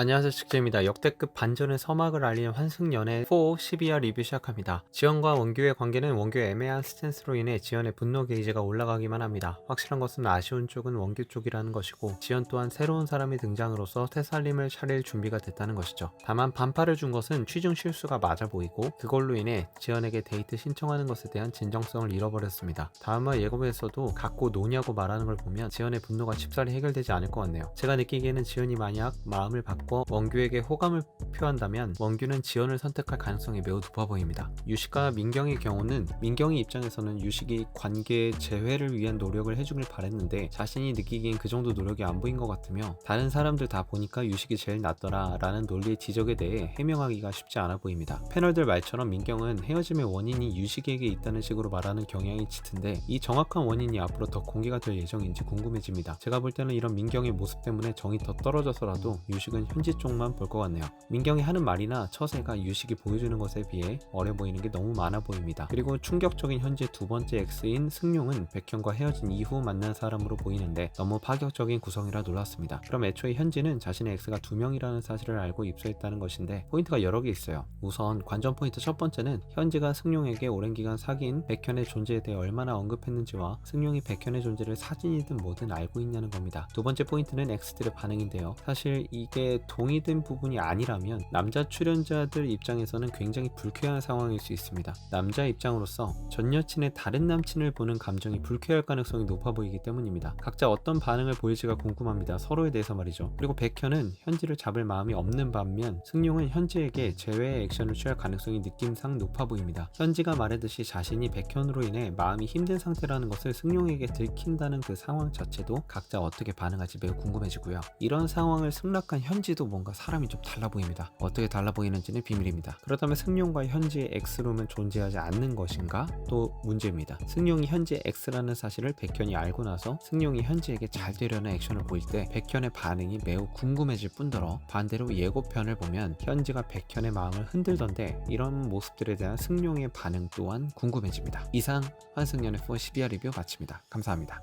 안녕하세요 직재입니다. 역대급 반전의 서막을 알리는 환승연애 4 12화 리뷰 시작합니다. 지연과 원규의 관계는 원규의 애매한 스탠스로 인해 지연의 분노 게이지가 올라가기만 합니다. 확실한 것은 아쉬운 쪽은 원규 쪽이라는 것이고 지연 또한 새로운 사람이 등장으로써 새살림을 차릴 준비가 됐다는 것이죠. 다만 반팔을 준 것은 취중 실수가 맞아 보이고 그걸로 인해 지연에게 데이트 신청하는 것에 대한 진정성을 잃어버렸습니다. 다음화 예고에서도 갖고 노냐고 말하는 걸 보면 지연의 분노가 쉽사리 해결되지 않을 것 같네요. 제가 느끼기에는 지연이 만약 마음을 바꿔 원규에게 호감을 표한다면 원규는 지연을 선택할 가능성이 매우 높아 보입니다. 유식과 민경의 경우는 민경의 입장에서는 유식이 관계 재회를 위한 노력을 해주길 바랬는데 자신이 느끼기엔 그 정도 노력이 안 보인 것 같으며 다른 사람들 다 보니까 유식이 제일 낫더라 라는 논리의 지적에 대해 해명하기가 쉽지 않아 보입니다. 패널들 말처럼 민경은 헤어짐의 원인이 유식에게 있다는 식으로 말하는 경향이 짙은데 이 정확한 원인이 앞으로 더 공개가 될 예정인지 궁금해집니다. 제가 볼 때는 이런 민경의 모습 때문에 정이 더 떨어져서라도 유식은 현지 쪽만 볼 것 같네요. 민경이 하는 말이나 처세가 유식이 보여주는 것에 비해 어려 보이는 게 너무 많아 보입니다. 그리고 충격적인 현재 두 번째 X인 승용은 백현과 헤어진 이후 만난 사람으로 보이는데 너무 파격적인 구성이라 놀랐습니다. 그럼 애초에 현지는 자신의 X가 두 명이라는 사실을 알고 입소했다는 것인데 포인트가 여러 개 있어요. 우선 관전 포인트 첫 번째는 현지가 승용에게 오랜 기간 사귄 백현의 존재에 대해 얼마나 언급했는지와 승용이 백현의 존재를 사진이든 뭐든 알고 있냐는 겁니다. 두 번째 포인트는 X들의 반응인데요. 사실 이게 동의된 부분이 아니라면 남자 출연자들 입장에서는 굉장히 불쾌한 상황일 수 있습니다. 남자 입장으로서 전 여친의 다른 남친을 보는 감정이 불쾌할 가능성이 높아 보이기 때문입니다. 각자 어떤 반응을 보일지가 궁금합니다. 서로에 대해서 말이죠. 그리고 백현은 현지를 잡을 마음이 없는 반면 승용은 현지에게 제외의 액션을 취할 가능성이 느낌상 높아 보입니다. 현지가 말했듯이 자신이 백현으로 인해 마음이 힘든 상태라는 것을 승용에게 들킨다는 그 상황 자체도 각자 어떻게 반응할지 매우 궁금해지고요. 이런 상황을 승낙한 현지도 뭔가 사람이 좀 달라 보입니다. 어떻게 달라 보이는지는 비밀입니다. 그렇다면 승용과 현지의 X룸은 존재하지 않는 것인가? 또 문제입니다. 승용이 현지의 X라는 사실을 백현이 알고 나서 승용이 현지에게 잘 되려는 액션을 보일 때 백현의 반응이 매우 궁금해질 뿐더러 반대로 예고편을 보면 현지가 백현의 마음을 흔들던데 이런 모습들에 대한 승용의 반응 또한 궁금해집니다. 이상 환승연의 4 12화 리뷰 마칩니다. 감사합니다.